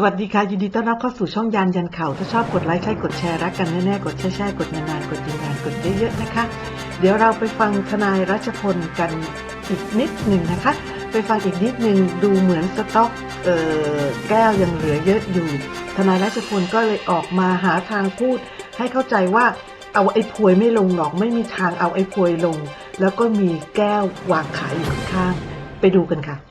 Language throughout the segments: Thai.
สวัสดีค่ะ ยินดีต้อนรับเข้าสู่ช่องยานยันเข่าถ้าชอบกดไลค์ใช่กดแชร์รักกันแน่ๆ กดแช่ๆกดนานๆ กดยืนยันกดเยอะๆนะคะ เดี๋ยวเราไปฟังทนายรัชพลกันอีกนิดหนึ่งนะคะ ไปฟังอีกนิดหนึ่งดูเหมือนสต็อกเอ่อแก้วยังเหลือเยอะอยู่ ทนายรัชพลก็เลยออกมาหาทางพูด ให้เข้าใจว่าเอาไอ้พวยไม่ลงหรอกไม่มีทางเอาไอ้พวยลง แล้วก็มีแก้ววางขายอยู่ข้างไปดูกันค่ะ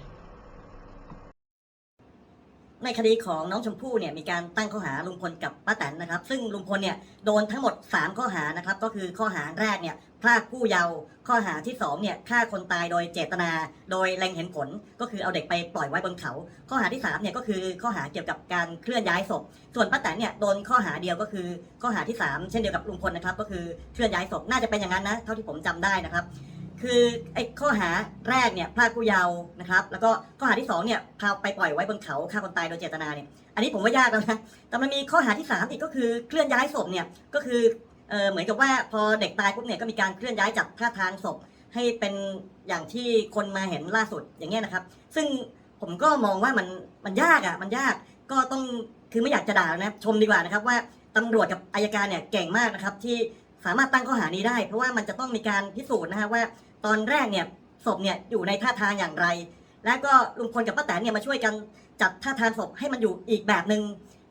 ในคดีของน้องชมพู่เนี่ยมีการตั้งข้อหาลุงพลกับป้าแตนนะครับ ซึ่งลุงพลเนี่ยโดนทั้งหมด 3 ข้อหานะครับ ก็คือข้อหาแรกเนี่ยพรากผู้เยาว์ข้อหาที่2เนี่ยฆ่าคนตายโดยเจตนา โดยแรงเห็นผลก็คือเอาเด็กไปปล่อยไว้บนเขา ข้อหาที่3เนี่ยก็คือข้อหาเกี่ยวกับการเคลื่อนย้ายศพ ส่วนป้าแตนเนี่ยโดนข้อหาเดียวก็คือ ข้อหาที่ 3 เช่นเดียวกับลุงพลนะครับ ก็คือเคลื่อนย้ายศพน่าจะเป็นอย่างนั้นนะเท่าที่ผมจำได้นะครับ คือไอ้ข้อหาแรกเนี่ยพรากผู้เยาว์นะครับ แล้วก็ข้อหาที่สองเนี่ยพาไปปล่อยไว้บนเขาฆ่าคนตายโดยเจตนาเนี่ยอันนี้ผมว่ายากแล้วนะแต่มันมีข้อหาที่สามอีกก็คือเคลื่อนย้ายศพเนี่ยก็คือเออเหมือนกับว่าพอเด็กตายปุ๊บเนี่ยก็มีการเคลื่อนย้ายจากท่าทางศพให้เป็นอย่างที่คนมาเห็นล่าสุดอย่างเงี้ยนะครับ ซึ่งผมก็มองว่ามันมันยากอะมันยากก็ต้องคือไม่อยากจะด่านะชมดีกว่านะครับว่าตำรวจกับอายการเนี่ยเก่งมากนะครับที่สามารถตั้งข้อหานี้ได้ เพราะว่ามันจะต้องมีการพิสูจน์นะฮะว่า ตอนแรกเนี่ยศพเนี่ยอยู่ในท่าทางอย่างไร แล้วก็ลุงพลกับป้าแตนเนี่ยมาช่วยกันจัดท่าทางศพให้มันอยู่อีกแบบหนึง่ง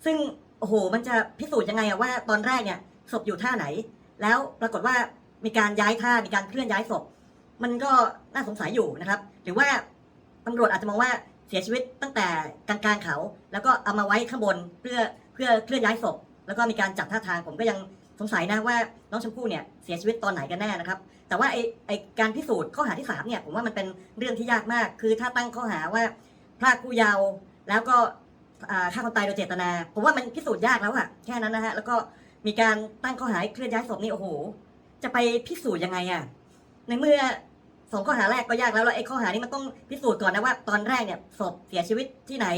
ซึ่งโอ้โหมันจะพิสูจน์ยังไงอะว่าตอนแรกเนี่ยศพอยู่ท่าไหน แล้วปรากฏว่ามีการย้ายท่ามีการเคลื่อนย้ายศพ มันก็น่าสงสัยอยู่นะครับ หรือว่าตำรวจอาจจะมองว่าเสียชีวิตตั้งแต่กลางๆเขา แล้วก็เอามาไว้ข้างบนเพื่อเพื่อเคลื่อนย้ายศพ แล้วก็มีการจัดท่าทางผมก็ยัง สงสัยนะว่าน้องชมพู่เนี่ยเสียชีวิตตอนไหนกันแน่นะครับ แต่ว่าไอไอการพิสูจน์ข้อหาที่สามเนี่ยผมว่ามันเป็นเรื่องที่ยากมาก คือถ้าตั้งข้อหาว่าพรากผู้เยาว์แล้วก็ฆ่าคนตายโดยเจตนา ผมว่ามันพิสูจน์ยากแล้วอะแค่นั้นนะฮะแล้วก็มีการตั้งข้อหาเคลื่อนย้ายศพนี่โอ้โห จะไปพิสูจน์ยังไงอะในเมื่อ สองข้อหาแรกก็ยากแล้วแล้วไอ้ข้อหานี้มันต้องพิสูจน์ก่อนนะว่าตอนแรกเนี่ยศพเสียชีวิตที่ไหน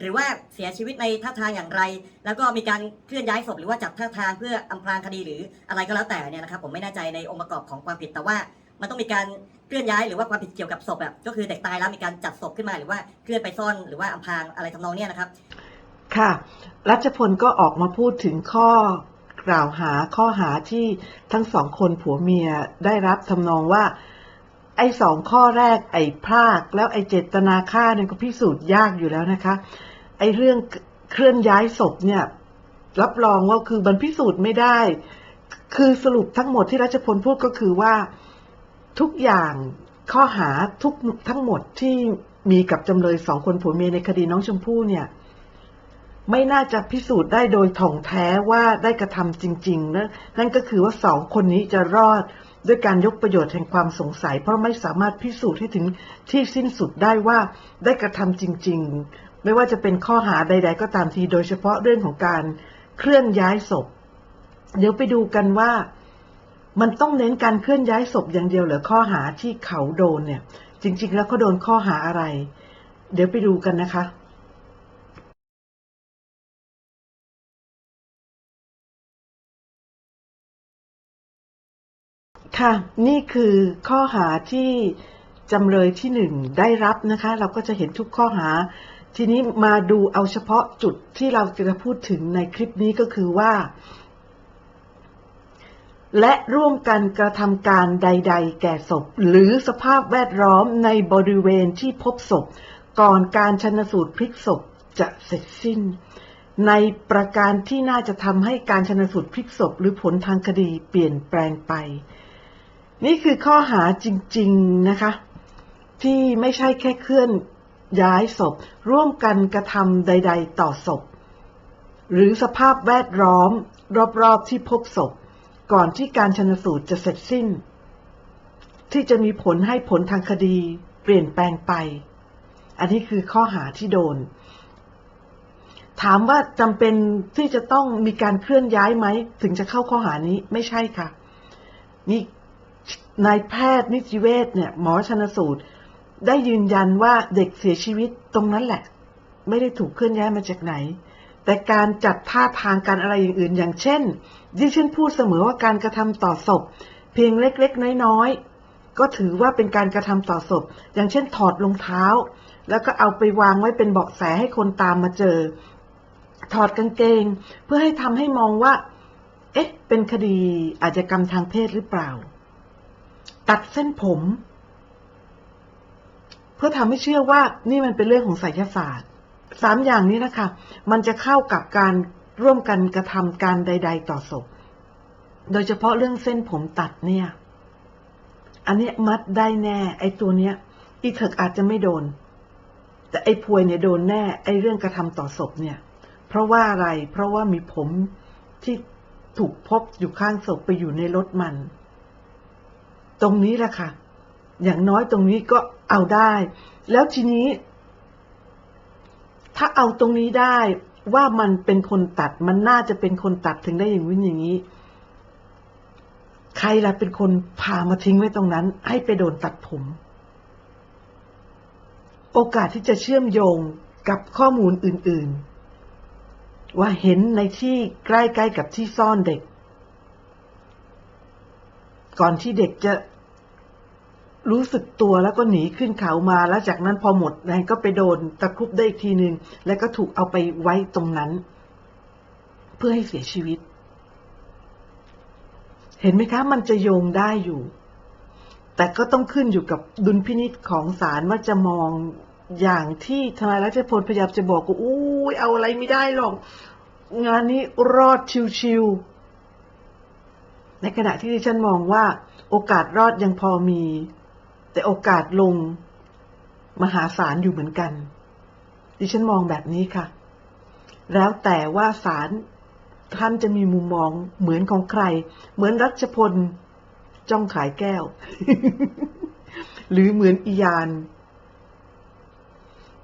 หรือว่าเสียชีวิตในท่าทางอย่างไร แล้วก็มีการเคลื่อนย้ายศพหรือว่าจับท่าทางเพื่ออำพรางคดีหรืออะไรก็แล้วแต่เนี่ยนะครับผมไม่แน่ใจในองค์ประกอบของความผิดแต่ว่า มันต้องมีการเคลื่อนย้ายหรือว่าความผิดเกี่ยวกับศพแบบก็คือเด็กตายแล้วมีการจัดศพขึ้นมาหรือว่าเคลื่อนไปซ่อนหรือว่าอำพรางอะไรทำนองเนี้ยนะครับ ค่ะ รัชพลก็ออกมาพูดถึงข้อกล่าวหาข้อหาที่ทั้งสองคนผัวเมียได้รับทำนองว่า ไอ้สองข้อแรกไอ้พรากแล้วไอ้เจตนาฆ่าเนี่ยก็พิสูจน์ยากอยู่แล้วนะคะ ไอ้เรื่องเคลื่อนย้ายศพเนี่ย รับรองว่าคือมันพิสูจน์ไม่ได้ คือสรุปทั้งหมดที่รัชพลพูดก็คือว่าทุกอย่างข้อหาทุกทั้งหมดที่มีกับจำเลยสองคนผัวเมียในคดีน้องชมพู่เนี่ย ไม่น่าจะพิสูจน์ได้โดยถ่องแท้ว่าได้กระทำจริงๆนะนั่นก็คือว่าสองคนนี้จะรอด ด้วยการยกประโยชน์แห่งความสงสัย เพราะไม่สามารถพิสูจน์ให้ถึงที่สิ้นสุดได้ว่าได้กระทำจริง ๆ ไม่ว่าจะเป็นข้อหาใด ๆ ก็ตามที โดยเฉพาะเรื่องของการเคลื่อนย้ายศพ เดี๋ยวไปดูกันว่ามันต้องเน้นการเคลื่อนย้ายศพอย่างเดียวหรือข้อหาที่เขาโดนเนี่ย จริง ๆ แล้วเขาโดนข้อหาอะไร เดี๋ยวไปดูกันนะคะ ค่ะ นี่คือข้อหาที่จำเลยที่หนึ่งได้รับนะคะ เราก็จะเห็นทุกข้อหา ทีนี้มาดูเอาเฉพาะจุดที่เราจะพูดถึงในคลิปนี้ก็คือว่า และร่วมกันกระทำการใด ๆ แก่ศพ หรือสภาพแวดล้อมในบริเวณที่พบศพ ก่อนการชนสูตรพลิกศพจะเสร็จสิ้น ในประการที่น่าจะทำให้การชนสูตรพลิกศพ หรือผลทางคดีเปลี่ยนแปลงไป นี่คือข้อหาจริง ๆ นะคะ ที่ไม่ใช่แค่เคลื่อนย้ายศพ ร่วมกันกระทำใด ๆ ต่อศพ หรือสภาพแวดล้อม รอบ ๆ ที่พบศพ ก่อนที่การชนสูตรจะเสร็จสิ้น ที่จะมีผลให้ผลทางคดีเปลี่ยนแปลงไป อันนี้คือข้อหาที่โดน ถามว่าจำเป็นที่จะต้องมีการเคลื่อนย้ายไหม ถึงจะเข้าข้อหานี้ไม่ใช่ค่ะ นี่ นายแพทย์นิติเวชเนี่ยหมอชนสูตร ได้ยืนยันว่าเด็กเสียชีวิตตรงนั้นแหละ ไม่ได้ถูกเคลื่อนย้ายมาจากไหน แต่การจัดท่าทางการอะไรอย่างอื่น อย่างเช่นดิฉันพูดเสมอว่าการกระทำต่อศพ เพียงเล็กๆ น้อยๆ ก็ถือว่าเป็นการกระทำต่อศพ อย่างเช่น ถอดรองเท้า แล้วก็เอาไปวางไว้เป็นเบาะแสให้คนตามมาเจอ ถอดกางเกง เพื่อให้ทำให้มองว่า เอ๊ะ เป็นคดีอาชญากรรมทางเพศหรือเปล่า ตัดเส้นผม เพื่อทำให้เชื่อว่านี่มันเป็นเรื่องของไสยศาสตร์สามอย่างนี้นะคะ มันจะเข้ากับการร่วมกันกระทำการใด ๆ ต่อศพ โดยเฉพาะเรื่องเส้นผมตัดเนี่ย อันนี้มัดได้แน่ ไอ้ตัวเนี้ย อีเถิกอาจจะไม่โดน แต่ไอ้พวยเนี่ยโดนแน่ ไอ้เรื่องกระทำต่อศพเนี่ย เพราะว่าอะไร เพราะว่ามีผมที่ถูกพบอยู่ข้างศพไปอยู่ในรถมัน ตรงนี้แหละค่ะ อย่างน้อยตรงนี้ก็เอาได้ แล้วทีนี้ ถ้าเอาตรงนี้ได้ว่ามันเป็นคนตัดมันน่าจะเป็นคนตัดถึงได้อย่างวินอย่างนี้ ใครล่ะเป็นคนพามาทิ้งไว้ตรงนั้น ให้ไปโดนตัดผม โอกาสที่จะเชื่อมโยงกับข้อมูลอื่น ๆ ว่าเห็นในที่ใกล้ ๆ กับที่ซ่อนเด็ก ก่อนที่เด็กจะรู้สึกตัวแล้วก็หนีขึ้นเขามา แล้วจากนั้นพอหมดแรงก็ไปโดนตะครุบได้อีกทีหนึ่งแล้วก็ถูกเอาไปไว้ตรงนั้น เพื่อให้เสียชีวิต เห็นไหมคะ มันจะโยงได้อยู่ แต่ก็ต้องขึ้นอยู่กับดุลพินิษของศาลว่าจะมองอย่างที่ทนายรัชพลพยายามจะบอกว่าอู้ยเอาอะไรไม่ได้หรอก งานนี้รอดชิวๆ ในขณะที่ดิฉันมองว่า โอกาสรอดยังพอมี แต่โอกาสลง มหาศาลอยู่เหมือนกัน ดิฉันมองแบบนี้ค่ะ แล้วแต่ว่าศาลท่านจะมีมุมมองเหมือนของใคร เหมือนรัชพล จ้องขายแก้ว หรือเหมือนอียาน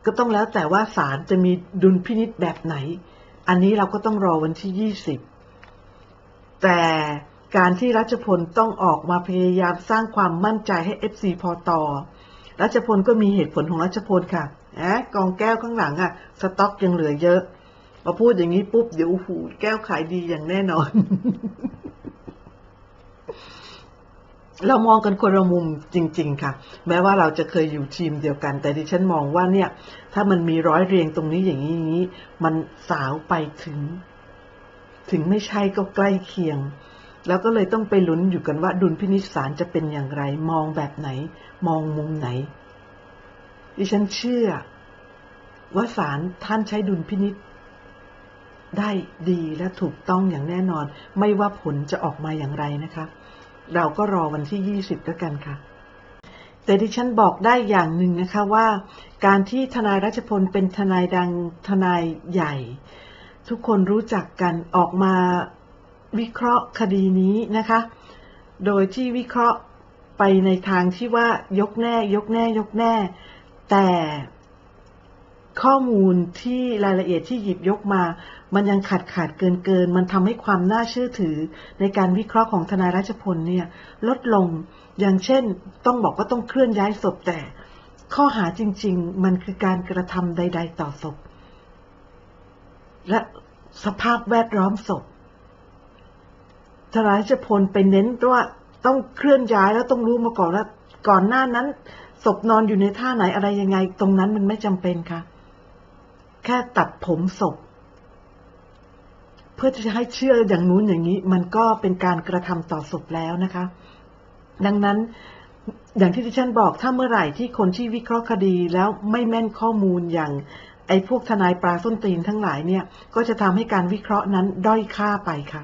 ก็ต้องแล้วแต่ว่าศาลจะมีดุลพินิษแบบไหน อันนี้เราก็ต้องรอวันที่ยี่สิบแต่ การที่รัชพลต้องออกมาพยายามสร้างความมั่นใจให้เอฟซีพอต่อ รัชพลก็มีเหตุผลของรัชพลค่ะนะกองแก้วข้างหลังอะสต็อกยังเหลือเยอะพอพูดอย่างนี้ปุ๊บเดี๋ยวโอ้แก้วขายดีอย่างแน่นอน เรามองกันคนละมุมจริง ๆ ค่ะ แม้ว่าเราจะเคยอยู่ทีมเดียวกัน แต่ดิฉันมองว่าเนี่ย ถ้ามันมีร้อยเรียงตรงนี้อย่างนี้อย่างนี้มันสาวไปถึง ถึงไม่ใช่ก็ใกล้เคียง แล้วก็เลยต้องไปลุ้นอยู่กันว่าดุลพินิจศาลจะเป็นอย่างไร มองแบบไหน มองมุมไหน ดิฉันเชื่อ ว่าศาลท่านใช้ดุลพินิจได้ดีและถูกต้องอย่างแน่นอน ไม่ว่าผลจะออกมาอย่างไรนะคะ เราก็รอวันที่ยี่สิบแล้วกันค่ะ แต่ดิฉันบอกได้อย่างหนึ่งนะคะว่า การที่ทนายรัชพลเป็นทนายดังทนายใหญ่ ทุกคนรู้จักกันออกมา วิเคราะห์คดีนี้นะคะ โดยที่วิเคราะห์ไปในทางที่ว่ายกแน่ยกแน่ยกแน่ แต่ข้อมูลที่รายละเอียดที่หยิบยกมา มันยังขาดขาดเกินเกิน มันทำให้ความน่าเชื่อถือ ในการวิเคราะห์ของทนายรัชพลเนี่ย ลดลง อย่างเช่น ต้องบอกว่าต้องเคลื่อนย้ายศพแต่ ข้อหาจริง ๆ มันคือการกระทำใด ๆ ต่อศพ และสภาพแวดล้อมศพ ทนายชพลไปเน้นว่าต้องเคลื่อนย้ายแล้วต้องรู้มาก่อนว่าก่อนหน้านั้นศพนอนอยู่ในท่าไหนอะไรยังไง ตรงนั้นมันไม่จำเป็นค่ะ แค่ตัดผมศพ เพื่อที่จะให้เชื่ออย่างนู้นอย่างนี้ มันก็เป็นการกระทำต่อศพแล้วนะคะ ดังนั้นอย่างที่ดิฉันบอกถ้าเมื่อไหร่ที่คนที่วิเคราะห์คดีแล้วไม่แม่นข้อมูลอย่างไอ้พวกทนายปลาส้นตีนทั้งหลายเนี่ย ก็จะทำให้การวิเคราะห์นั้นด้อยค่าไปค่ะ